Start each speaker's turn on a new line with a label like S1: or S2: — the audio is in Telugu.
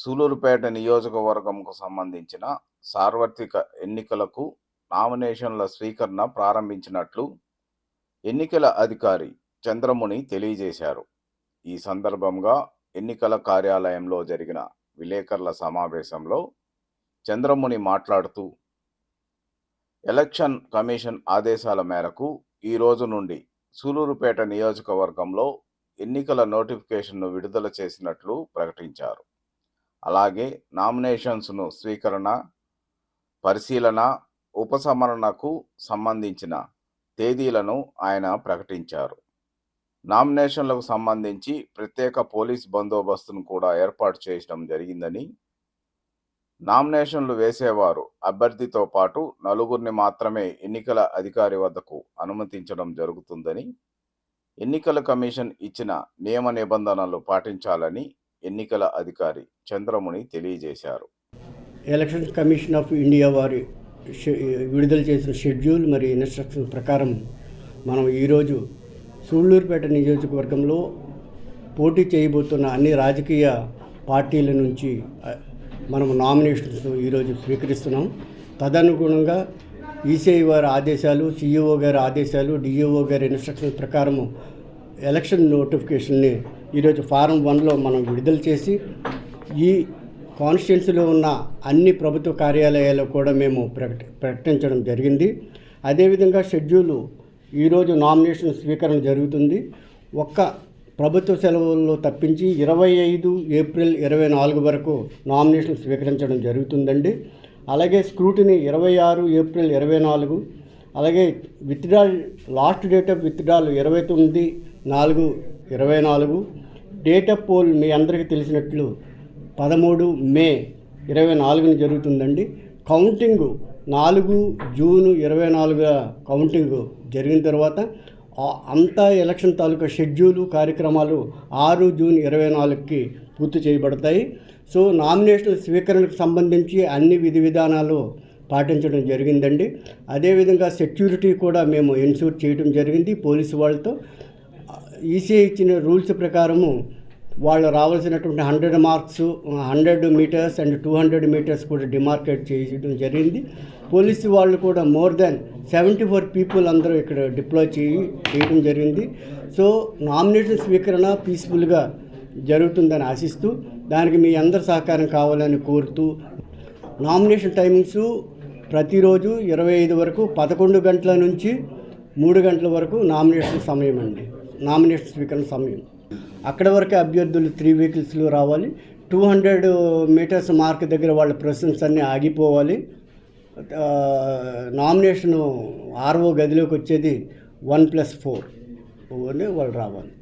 S1: సూలూరుపేట నియోజకవర్గంకు సంబంధించిన సార్వత్రిక ఎన్నికలకు నామినేషన్ల స్వీకరణ ప్రారంభించినట్లు ఎన్నికల అధికారి చంద్రముని తెలియజేశారు. ఈ సందర్భంగా ఎన్నికల కార్యాలయంలో జరిగిన విలేకరుల సమావేశంలో చంద్రముని మాట్లాడుతూ ఎలక్షన్ కమిషన్ ఆదేశాల మేరకు ఈ రోజు నుండి సూలూరుపేట నియోజకవర్గంలో ఎన్నికల నోటిఫికేషన్ను విడుదల చేసినట్లు ప్రకటించారు. అలాగే నామినేషన్స్ను స్వీకరణ పరిశీలన ఉపసంహరణకు సంబంధించిన తేదీలను ఆయన ప్రకటించారు. నామినేషన్లకు సంబంధించి ప్రత్యేక పోలీస్ బందోబస్తును కూడా ఏర్పాటు చేయడం జరిగిందని నామినేషన్లు వేసేవారు అభ్యర్థితో పాటు నలుగురిని మాత్రమే ఎన్నికల అధికారి వద్దకు అనుమతించడం జరుగుతుందని ఎన్నికల కమిషన్ ఇచ్చిన నియమ నిబంధనలు పాటించాలని ఎన్నికల అధికారి చంద్రముని తెలియజేశారు.
S2: ఎలక్షన్ కమిషన్ ఆఫ్ ఇండియా వారి విడుదల చేసిన షెడ్యూల్ మరి ఇన్స్ట్రక్షన్ ప్రకారం మనం ఈరోజు సూళ్ళూరుపేట నియోజకవర్గంలో పోటీ చేయబోతున్న అన్ని రాజకీయ పార్టీల నుంచి మనం నామినేషన్స్ ఈరోజు స్వీకరిస్తున్నాం. తదనుగుణంగా ఈసీఐ వారి ఆదేశాలు సిఇఓ గారి ఆదేశాలు డిఈఓ గారి ఇన్స్ట్రక్షన్ ప్రకారము ఎలక్షన్ నోటిఫికేషన్ని ఈరోజు ఫారం వన్లో మనం విడుదల చేసి ఈ కాన్స్టిట్యున్సీలో ఉన్న అన్ని ప్రభుత్వ కార్యాలయాల్లో కూడా మేము ప్రకటి ప్రకటించడం జరిగింది. అదేవిధంగా షెడ్యూలు ఈరోజు నామినేషన్ స్వీకరణ జరుగుతుంది. ఒక్క ప్రభుత్వ సెలవుల్లో తప్పించి ఇరవై ఐదు ఏప్రిల్ ఇరవై నాలుగు వరకు నామినేషన్ స్వీకరించడం జరుగుతుందండి. అలాగే స్క్రూటినీ ఇరవై ఆరు ఏప్రిల్ ఇరవై నాలుగు అలాగే withdrawal last date of withdrawal ఇరవై తొమ్మిది నాలుగు ఇరవై నాలుగు. డేట్ ఆఫ్ పోల్ మీ అందరికీ తెలిసినట్లు పదమూడు మే ఇరవై నాలుగున జరుగుతుందండి. కౌంటింగ్ నాలుగు జూను ఇరవై నాలుగు కౌంటింగ్ జరిగిన తర్వాత అంతా ఎలక్షన్ తాలూకా షెడ్యూలు కార్యక్రమాలు ఆరు జూన్ ఇరవై నాలుగుకి పూర్తి చేయబడతాయి. సో నామినేషన్ స్వీకరణకు సంబంధించి అన్ని విధి విధానాలు పాటించడం జరిగిందండి. అదేవిధంగా సెక్యూరిటీ కూడా మేము ఇన్సూర్ చేయడం జరిగింది పోలీసు వాళ్ళతో. ఈసీఐ ఇచ్చిన రూల్స్ ప్రకారము వాళ్ళు రావాల్సినటువంటి hundred marks hundred metres and two hundred metres కూడా డిమార్కేట్ చేయడం జరిగింది. పోలీసు వాళ్ళు కూడా more than seventy four people అందరూ ఇక్కడ డిప్లాయ్ చేయి చేయడం జరిగింది. సో నామినేషన్ స్వీకరణ పీస్ఫుల్గా జరుగుతుందని ఆశిస్తూ దానికి మీ అందరి సహకారం కావాలని కోరుతూ నామినేషన్ టైమింగ్స్ ప్రతిరోజు ఇరవై ఐదు వరకు పదకొండు గంటల నుంచి మూడు గంటల వరకు నామినేషన్ సమయం అండి నామినేషన్ స్వీకరణ సమయం. అక్కడ వరకే అభ్యర్థులు త్రీ వెహికల్స్లో రావాలి. టూ హండ్రెడ్ మీటర్స్ మార్క్ దగ్గర వాళ్ళ ప్రెసెన్స్ అన్నీ ఆగిపోవాలి. నామినేషను ఆర్ఓ గదిలోకి వచ్చేది వన్ ప్లస్ ఫోర్ వాళ్ళు రావాలి.